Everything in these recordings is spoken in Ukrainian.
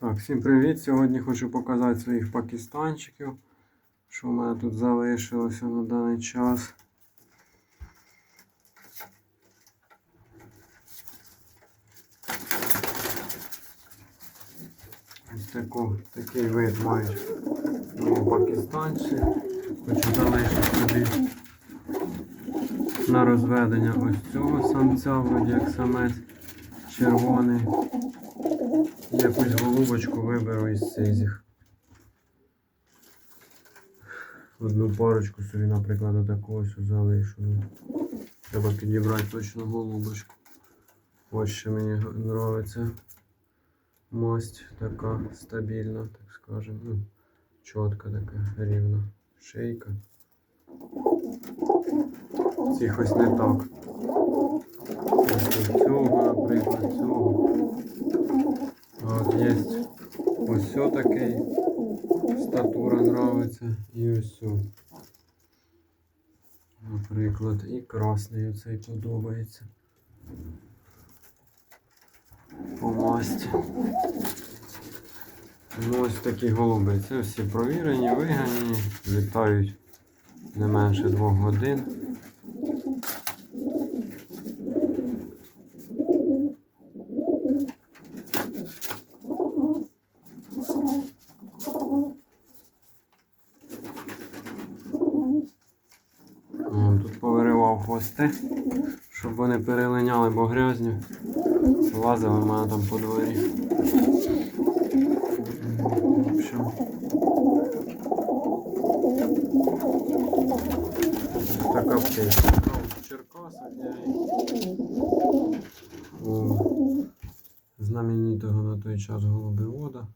Так, всім привіт! Сьогодні хочу показати своїх пакистанчиків, що в мене тут залишилося на даний час. Ось таку, такий вид мають ну, пакистанці. Хочу залишити собі на розведення ось цього самця, вроді як самець червоний. Якусь голубочку виберу із цих. Одну парочку собі, наприклад, отаку ось залишу. Ну, Треба підібрати точно голубочку. Ось що мені подобається. Масть така стабільна, так скажемо. Ну, чітка така, рівна. Шейка. Цих ось не так. Ось цього, наприклад, цього. От є ось такий статура нравиться і ось. Наприклад, і красний оцей подобається. По масті. Ну, ось такі голуби. Це всі провірені, виганяні, літають не менше двох годин. Хвости, щоб вони перелиняли, бо грязні. Лазили в мене там по дворі. В общем. Така птиця. Я знаменитого на той час голубевода.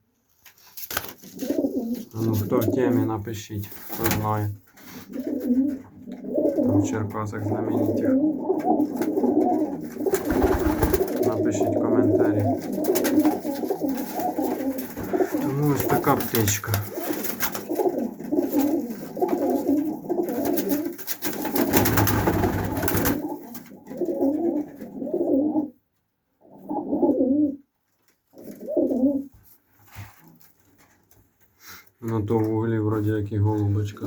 Ну, хто в темі, напишіть, хто знає. Черкасах знаменитих. Напишіть коментарі. Тому ось така птичка. На то в углі вроді як і голубочка.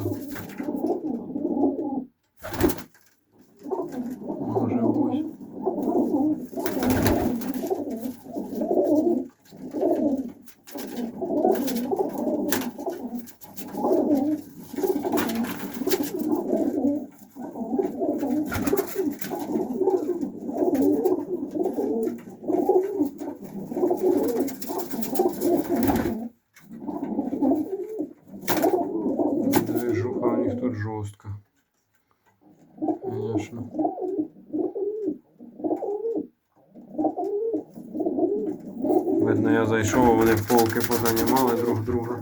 Може ось. У них. Конечно. Видно, я зайшов, а вони полки позанімали друг друга.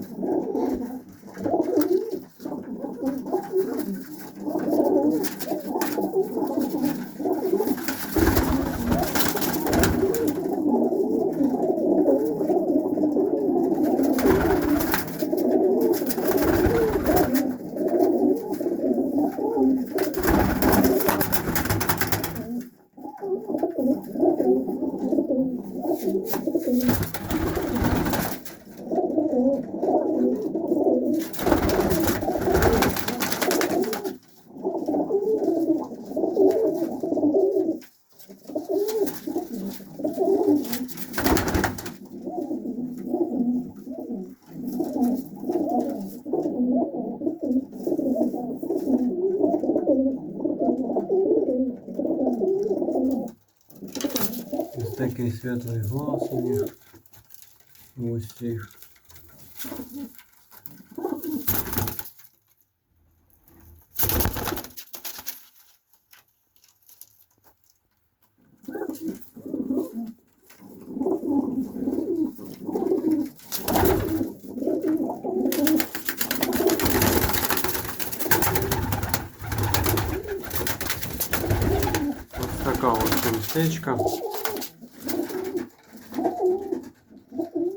Такий світлий глаз у них. Ось цих. Ось така ось містечка.